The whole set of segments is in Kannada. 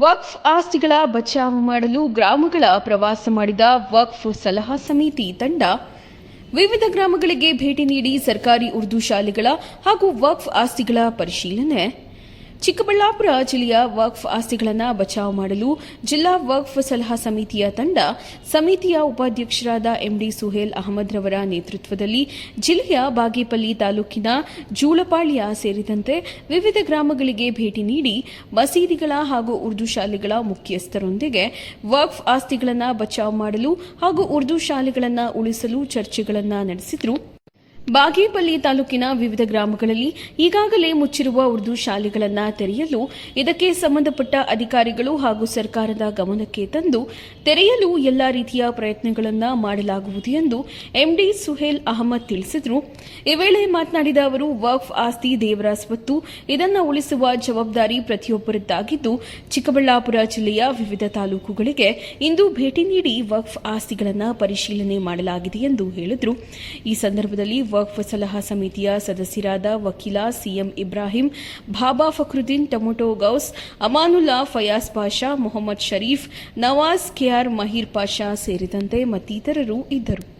ವಕ್ಫ್ ಆಸ್ತಿಗಳ ಬಚಾವ್ ಮಾಡಲು ಗ್ರಾಮಗಳ ಪ್ರವಾಸ ಮಾಡಿದ ವಕ್ಫ್ ಸಲಹಾ ಸಮಿತಿ ತಂಡ ವಿವಿಧ ಗ್ರಾಮಗಳಿಗೆ ಭೇಟಿ ನೀಡಿ ಸರ್ಕಾರಿ ಉರ್ದು ಶಾಲೆಗಳ ಹಾಗೂ ವಕ್ಫ್ ಆಸ್ತಿಗಳ ಪರಿಶೀಲನೆ ಚಿಕ್ಕಬಳ್ಳಾಪುರ ಜಿಲ್ಲೆಯ ವಕ್ಫ್ ಆಸ್ತಿಗಳನ್ನು ಬಚಾವ್ ಮಾಡಲು ಜಿಲ್ಲಾ ವಕ್ಫ್ ಸಲಹಾ ಸಮಿತಿಯ ತಂಡ, ಸಮಿತಿಯ ಉಪಾಧ್ಯಕ್ಷರಾದ ಎಂಡಿ ಸುಹೇಲ್ ಅಹಮದ್ ರವರ ನೇತೃತ್ವದಲ್ಲಿ ಜಿಲ್ಲೆಯ ಬಾಗೇಪಲ್ಲಿ ತಾಲೂಕಿನ ಜೂಳಪಾಳ್ಯ ಸೇರಿದಂತೆ ವಿವಿಧ ಗ್ರಾಮಗಳಿಗೆ ಭೇಟಿ ನೀಡಿ ಮಸೀದಿಗಳ ಹಾಗೂ ಉರ್ದು ಶಾಲೆಗಳ ಮುಖ್ಯಸ್ಥರೊಂದಿಗೆ ವಕ್ಫ್ ಆಸ್ತಿಗಳನ್ನು ಬಚಾವ್ ಮಾಡಲು ಹಾಗೂ ಉರ್ದು ಶಾಲೆಗಳನ್ನು ಉಳಿಸಲು ಚರ್ಚೆಗಳನ್ನು ನಡೆಸಿದರು. ಬಾಗೇಪಲ್ಲಿ ತಾಲೂಕಿನ ವಿವಿಧ ಗ್ರಾಮಗಳಲ್ಲಿ ಈಗಾಗಲೇ ಮುಚ್ಚಿರುವ ಉರ್ದು ಶಾಲೆಗಳನ್ನು ತೆರೆಯಲು ಇದಕ್ಕೆ ಸಂಬಂಧಪಟ್ಟ ಅಧಿಕಾರಿಗಳು ಹಾಗೂ ಸರ್ಕಾರದ ಗಮನಕ್ಕೆ ತಂದು ತೆರೆಯಲು ಎಲ್ಲ ರೀತಿಯ ಪ್ರಯತ್ನಗಳನ್ನು ಮಾಡಲಾಗುವುದು ಎಂದು ಎಂಡಿ ಸುಹೇಲ್ ಅಹಮದ್ ತಿಳಿಸಿದರು. ಈ ವೇಳೆ ಮಾತನಾಡಿದ ಅವರು, ವಕ್ಫ್ ಆಸ್ತಿ ದೇವರ ಸ್ವತ್ತು, ಇದನ್ನು ಉಳಿಸುವ ಜವಾಬ್ದಾರಿ ಪ್ರತಿಯೊಬ್ಬರದ್ದಾಗಿದ್ದು, ಚಿಕ್ಕಬಳ್ಳಾಪುರ ಜಿಲ್ಲೆಯ ವಿವಿಧ ತಾಲೂಕುಗಳಿಗೆ ಇಂದು ಭೇಟಿ ನೀಡಿ ವಕ್ಫ್ ಆಸ್ತಿಗಳನ್ನು ಪರಿಶೀಲನೆ ಮಾಡಲಾಗಿದೆ ಎಂದು ಹೇಳಿದರು. ಈ ಸಂದರ್ಭದಲ್ಲಿ ಸಲಹಾ ಸಮಿತಿಯ ಸದಸ್ಯರಾದ ವಕೀಲ CM Ibrahim, Baba Fakruddin, tomato Ghouse, Amanulla Fayaz Pasha, Mohammed Sharif, Nawaz KR Maheer Pasha ಸೇರಿದಂತೆ ಮತ್ತಿತರರು ಇದ್ದರು.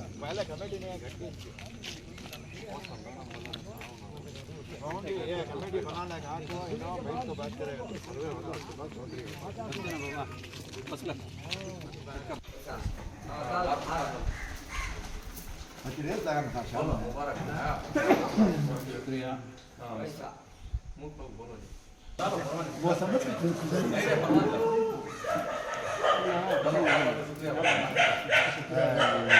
मोहम्मद शरीफ जुलपाड्या फोटो मारा चालू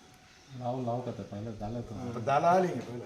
लाव लाव का ते पहिलं झालं तर दाला आली पहिला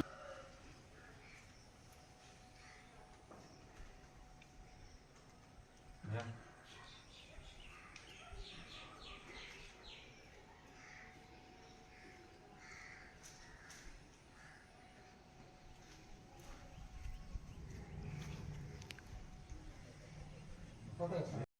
What is?